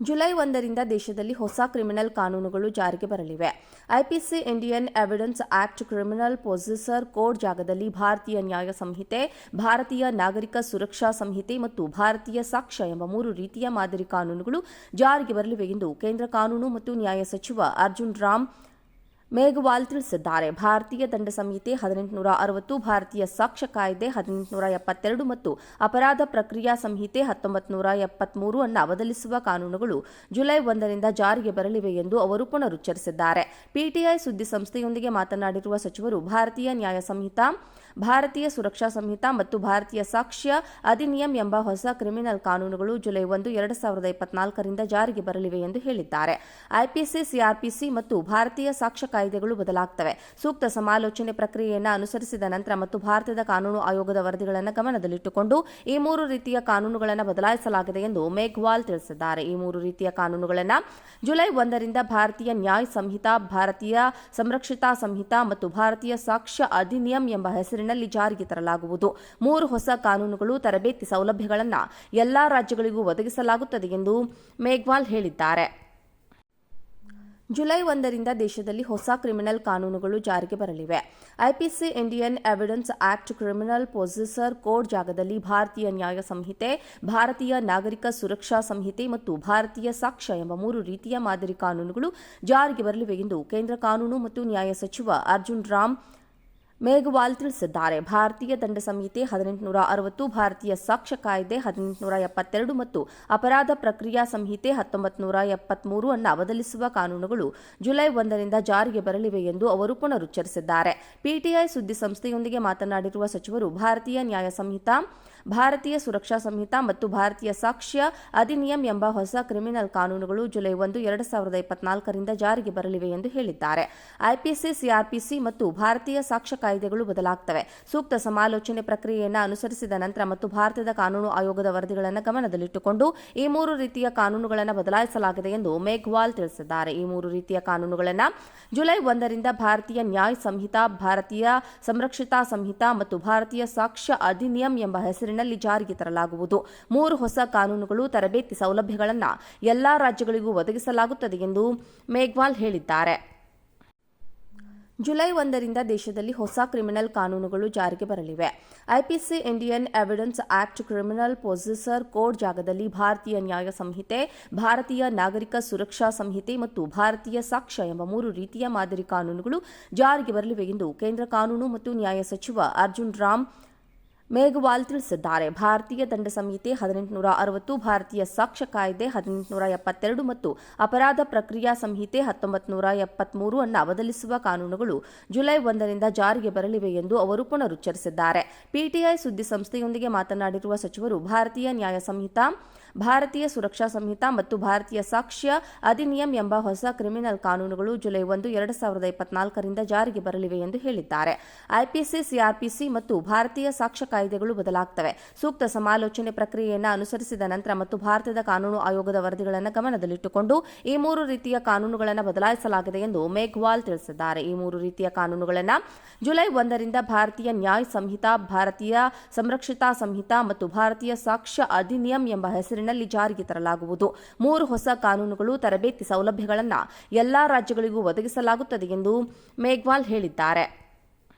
July ಒಂದರಿಂದ ದೇಶದಲ್ಲಿ ಹೊಸ ಕ್ರಿಮಿನಲ್ ಕಾನೂನುಗಳು ಜಾರಿಗೆ ಬರಲಿವೆ. IPC Indian evidence act criminal procedure code ಜಾಗದಲ್ಲಿ ಭಾರತೀಯ ನ್ಯಾಯ ಸಂಹಿತೆ, ಭಾರತೀಯ ನಾಗರಿಕ ಸುರಕ್ಷಾ ಸಂಹಿತೆ ಮತ್ತು ಭಾರತೀಯ ಸಾಕ್ಷ್ಯ ಎಂಬ ಮೂರು ರೀತಿಯ ಮಾದರಿ ಕಾನೂನುಗಳು ಜಾರಿಗೆ ಬರಲಿವೆ ಎಂದು ಕೇಂದ್ರ ಕಾನೂನು ಮತ್ತು ನ್ಯಾಯ ಸಚಿವ ಅರ್ಜುನ್ ರಾಮ್ ಮೇಘವಾಲ್ ತಿಳಿಸಿದ್ದಾರೆ. ಭಾರತೀಯ ದಂಡ ಸಂಹಿತೆ ಹದಿನೆಂಟುನೂರ ಅರವತ್ತು ಭಾರತೀಯ ಸಾಕ್ಷ್ಯ ಕಾಯ್ದೆ ಹದಿನೆಂಟುನೂರ ಎಪ್ಪತ್ತೆರಡು ಮತ್ತು ಅಪರಾಧ ಪ್ರಕ್ರಿಯಾ ಸಂಹಿತೆ ಹತ್ತೊಂಬತ್ತು ನೂರ ಎಪ್ಪತ್ಮೂರು ಅನ್ನ ಬದಲಿಸುವ ಕಾನೂನುಗಳು ಜುಲೈ ಒಂದರಿಂದ ಜಾರಿಗೆ ಬರಲಿವೆ ಎಂದು ಅವರು ಪುನರುಚ್ಚರಿಸಿದ್ದಾರೆ. ಪಿಟಿಐ ಸುದ್ದಿ ಸಂಸ್ಥೆಯೊಂದಿಗೆ ಮಾತನಾಡಿರುವ ಸಚಿವರು, ಭಾರತೀಯ ನ್ಯಾಯ ಸಂಹಿತಾ ಭಾರತೀಯ ಸುರಕ್ಷಾ ಸಂಹಿತಾ ಮತ್ತು ಭಾರತೀಯ ಸಾಕ್ಷ್ಯ ಅಧಿನಿಯಂ ಎಂಬ ಹೊಸ ಕ್ರಿಮಿನಲ್ ಕಾನೂನುಗಳು ಜುಲೈ ಒಂದು, ಎರಡು ಸಾವಿರದ ಇಪ್ಪತ್ನಾಲ್ಕರಿಂದ ಜಾರಿಗೆ ಬರಲಿವೆ ಎಂದು ಹೇಳಿದ್ದಾರೆ. ಐಪಿಸಿ, ಸಿಆರ್ಪಿಸಿ ಮತ್ತು ಭಾರತೀಯ ಸಾಕ್ಷ್ಯ ಕಾಯ್ದೆಗಳು ಬದಲಾಗ್ತವೆ. ಸೂಕ್ತ ಸಮಾಲೋಚನೆ ಪ್ರಕ್ರಿಯೆಯನ್ನು ಅನುಸರಿಸಿದ ನಂತರ ಮತ್ತು ಭಾರತದ ಕಾನೂನು ಆಯೋಗದ ವರದಿಗಳನ್ನು ಗಮನದಲ್ಲಿಟ್ಟುಕೊಂಡು ಈ ಮೂರು ರೀತಿಯ ಕಾನೂನುಗಳನ್ನು ಬದಲಾಯಿಸಲಾಗಿದೆ ಎಂದು ಮೇಘ್ವಾಲ್ ತಿಳಿಸಿದ್ದಾರೆ. ಈ ಮೂರು ರೀತಿಯ ಕಾನೂನುಗಳನ್ನು ಜುಲೈ ಒಂದರಿಂದ ಭಾರತೀಯ ನ್ಯಾಯ ಸಂಹಿತಾ, ಭಾರತೀಯ ಸಂರಕ್ಷಿತಾ ಸಂಹಿತಾ ಮತ್ತು ಭಾರತೀಯ ಸಾಕ್ಷ್ಯ ಅಧಿನಿಯಂ ಎಂಬ ಹೆಸರಿನಲ್ಲಿ ಜಾರಿಗೆ ತರಲಾಗುವುದು. ಮೂರು ಹೊಸ ಕಾನೂನುಗಳು, ತರಬೇತಿ ಸೌಲಭ್ಯಗಳನ್ನು ಎಲ್ಲಾ ರಾಜ್ಯಗಳಿಗೂ ಒದಗಿಸಲಾಗುತ್ತದೆ ಎಂದು ಮೇಘ್ವಾಲ್ ಹೇಳಿದ್ದಾರೆ. ಜುಲೈ ಒಂದರಿಂದ ದೇಶದಲ್ಲಿ ಹೊಸ ಕ್ರಿಮಿನಲ್ ಕಾನೂನುಗಳು ಜಾರಿಗೆ ಬರಲಿವೆ. IPC Indian evidence act criminal procedure code ಜಾಗದಲ್ಲಿ ಭಾರತೀಯ ನ್ಯಾಯ ಸಂಹಿತೆ, ಭಾರತೀಯ ನಾಗರಿಕ ಸುರಕ್ಷಾ ಸಂಹಿತೆ ಮತ್ತು ಭಾರತೀಯ ಸಾಕ್ಷ್ಯ ಎಂಬ ಮೂರು ರೀತಿಯ ಮಾದರಿ ಕಾನೂನುಗಳು ಜಾರಿಗೆ ಬರಲಿವೆ ಎಂದು ಕೇಂದ್ರ ಕಾನೂನು ಮತ್ತು ನ್ಯಾಯ ಸಚಿವ ಅರ್ಜುನ್ ರಾಮ್ ಮೇಘವಾಲ್ ತಿಳಿಸಿದ್ದಾರೆ. ಭಾರತೀಯ ದಂಡ ಸಂಹಿತೆ ಹದಿನೆಂಟುನೂರ ಅರವತ್ತು ಭಾರತೀಯ ಸಾಕ್ಷ್ಯ ಕಾಯ್ದೆ ಹದಿನೆಂಟುನೂರ ಎಪ್ಪತ್ತೆರಡು ಮತ್ತು ಅಪರಾಧ ಪ್ರಕ್ರಿಯಾ ಸಂಹಿತೆ ಹತ್ತೊಂಬತ್ನೂರ ಎಪ್ಪತ್ಮೂರು ಅನ್ನು ಬದಲಿಸುವ ಕಾನೂನುಗಳು ಜುಲೈ ಒಂದರಿಂದ ಜಾರಿಗೆ ಬರಲಿವೆ ಎಂದು ಅವರು ಪುನರುಚ್ಚರಿಸಿದ್ದಾರೆ. ಪಿಟಿಐ ಸುದ್ದಿ ಸಂಸ್ಥೆಯೊಂದಿಗೆ ಮಾತನಾಡಿರುವ ಸಚಿವರು, ಭಾರತೀಯ ನ್ಯಾಯ ಸಂಹಿತಾ, ಭಾರತೀಯ ಸುರಕ್ಷಾ ಸಂಹಿತಾ ಮತ್ತು ಭಾರತೀಯ ಸಾಕ್ಷ್ಯ ಅಧಿನಿಯಂ ಎಂಬ ಹೊಸ ಕ್ರಿಮಿನಲ್ ಕಾನೂನುಗಳು ಜುಲೈ ಒಂದು, ಎರಡು ಸಾವಿರದ ಇಪ್ಪತ್ನಾಲ್ಕರಿಂದ ಜಾರಿಗೆ ಬರಲಿವೆ ಎಂದು ಹೇಳಿದ್ದಾರೆ. ಐಪಿಸಿ, ಸಿಆರ್ಪಿಸಿ ಮತ್ತು ಭಾರತೀಯ ಸಾಕ್ಷ್ಯ ಕಾಯ್ದೆಗಳು ಬದಲಾಗ್ತವೆ. ಸೂಕ್ತ ಸಮಾಲೋಚನೆ ಪ್ರಕ್ರಿಯೆಯನ್ನು ಅನುಸರಿಸಿದ ನಂತರ ಮತ್ತು ಭಾರತದ ಕಾನೂನು ಆಯೋಗದ ವರದಿಗಳನ್ನು ಗಮನದಲ್ಲಿಟ್ಟುಕೊಂಡು ಈ ಮೂರು ರೀತಿಯ ಕಾನೂನುಗಳನ್ನು ಬದಲಾಯಿಸಲಾಗಿದೆ ಎಂದು ಮೇಘ್ವಾಲ್ ತಿಳಿಸಿದ್ದಾರೆ. ಈ ಮೂರು ರೀತಿಯ ಕಾನೂನುಗಳನ್ನು ಜುಲೈ ಒಂದರಿಂದ ಭಾರತೀಯ ನ್ಯಾಯ ಸಂಹಿತಾ, ಭಾರತೀಯ ಸಂರಕ್ಷಿತಾ ಸಂಹಿತಾ ಮತ್ತು ಭಾರತೀಯ ಸಾಕ್ಷ್ಯ ಅಧಿನಿಯಂ ಎಂಬ ಹೆಸರಿನಲ್ಲಿ ಜಾರಿಗೆ ತರಲಾಗುವುದು. ಮೂರು ಹೊಸ ಕಾನೂನುಗಳು ತರಬೇತಿ ಸೌಲಭ್ಯಗಳನ್ನು ಎಲ್ಲಾ ರಾಜ್ಯಗಳಿಗೂ ಒದಗಿಸಲಾಗುತ್ತದೆ ಎಂದು ಮೇಘ್ವಾಲ್ ಹೇಳಿದ್ದಾರೆ. ಜುಲೈ ಒಂದರಿಂದ ದೇಶದಲ್ಲಿ ಹೊಸ ಕ್ರಿಮಿನಲ್ ಕಾನೂನುಗಳು ಜಾರಿಗೆ ಬರಲಿವೆ. IPC Indian evidence act criminal procedure code ಜಾಗದಲ್ಲಿ ಭಾರತೀಯ ನ್ಯಾಯ ಸಂಹಿತೆ, ಭಾರತೀಯ ನಾಗರಿಕ ಸುರಕ್ಷಾ ಸಂಹಿತೆ ಮತ್ತು ಭಾರತೀಯ ಸಾಕ್ಷ್ಯ ಎಂಬ ಮೂರು ರೀತಿಯ ಮಾದರಿ ಕಾನೂನುಗಳು ಜಾರಿಗೆ ಬರಲಿವೆ ಎಂದು ಕೇಂದ್ರ ಕಾನೂನು ಮತ್ತು ನ್ಯಾಯ ಸಚಿವ ಅರ್ಜುನ್ ರಾಮ್ ಮೇಘವಾಲ್ ತಿಳಿಸಿದ್ದಾರೆ. ಭಾರತೀಯ ದಂಡ ಸಂಹಿತೆ ಹದಿನೆಂಟುನೂರ ಅರವತ್ತು ಭಾರತೀಯ ಸಾಕ್ಷ್ಯ ಕಾಯ್ದೆ ಹದಿನೆಂಟುನೂರ ಎಪ್ಪತ್ತೆರಡು ಮತ್ತು ಅಪರಾಧ ಪ್ರಕ್ರಿಯಾ ಸಂಹಿತೆ ಹತ್ತೊಂಬತ್ತು ನೂರ ಎಪ್ಪತ್ಮೂರು ಅನ್ನು ಬದಲಿಸುವ ಕಾನೂನುಗಳು ಜುಲೈ ಒಂದರಿಂದ ಜಾರಿಗೆ ಬರಲಿವೆ ಎಂದು ಅವರು ಪುನರುಚ್ಚರಿಸಿದ್ದಾರೆ. ಪಿಟಿಐ ಸುದ್ದಿ ಸಂಸ್ಥೆಯೊಂದಿಗೆ ಮಾತನಾಡಿರುವ ಸಚಿವರು, ಭಾರತೀಯ ನ್ಯಾಯ ಸಂಹಿತಾ ಭಾರತೀಯ ಸುರಕ್ಷಾ ಸಂಹಿತಾ ಮತ್ತು ಭಾರತೀಯ ಸಾಕ್ಷ್ಯ ಅಧಿನಿಯಂ ಎಂಬ ಹೊಸ ಕ್ರಿಮಿನಲ್ ಕಾನೂನುಗಳು ಜುಲೈ ಒಂದು, ಎರಡು ಸಾವಿರದ ಇಪ್ಪತ್ನಾಲ್ಕರಿಂದ ಜಾರಿಗೆ ಬರಲಿವೆ ಎಂದು ಹೇಳಿದ್ದಾರೆ. ಐಪಿಸಿ, ಸಿಆರ್ಪಿಸಿ ಮತ್ತು ಭಾರತೀಯ ಸಾಕ್ಷ್ಯ ಕಾಯ್ದೆಗಳು ಬದಲಾಗ್ತವೆ. ಸೂಕ್ತ ಸಮಾಲೋಚನೆ ಪ್ರಕ್ರಿಯೆಯನ್ನು ಅನುಸರಿಸಿದ ನಂತರ ಮತ್ತು ಭಾರತದ ಕಾನೂನು ಆಯೋಗದ ವರದಿಗಳನ್ನು ಗಮನದಲ್ಲಿಟ್ಟುಕೊಂಡು ಈ ಮೂರು ರೀತಿಯ ಕಾನೂನುಗಳನ್ನು ಬದಲಾಯಿಸಲಾಗಿದೆ ಎಂದು ಮೇಘ್ವಾಲ್ ತಿಳಿಸಿದ್ದಾರೆ. ಈ ಮೂರು ರೀತಿಯ ಕಾನೂನುಗಳನ್ನು ಜುಲೈ ಒಂದರಿಂದ ಭಾರತೀಯ ನ್ಯಾಯ ಸಂಹಿತಾ, ಭಾರತೀಯ ಸಂರಕ್ಷಿತಾ ಸಂಹಿತಾ ಮತ್ತು ಭಾರತೀಯ ಸಾಕ್ಷ್ಯ ಅಧಿನಿಯಂ ಎಂಬ ಹೆಸರಿನಲ್ಲಿ ಜಾರಿಗೆ ತರಲಾಗುವುದು. ಮೂರು ಹೊಸ ಕಾನೂನುಗಳು ತರಬೇತಿ ಸೌಲಭ್ಯಗಳನ್ನು ಎಲ್ಲಾ ರಾಜ್ಯಗಳಿಗೂ ಒದಗಿಸಲಾಗುತ್ತದೆ ಎಂದು ಮೇಘ್ವಾಲ್ ಹೇಳಿದ್ದಾರೆ.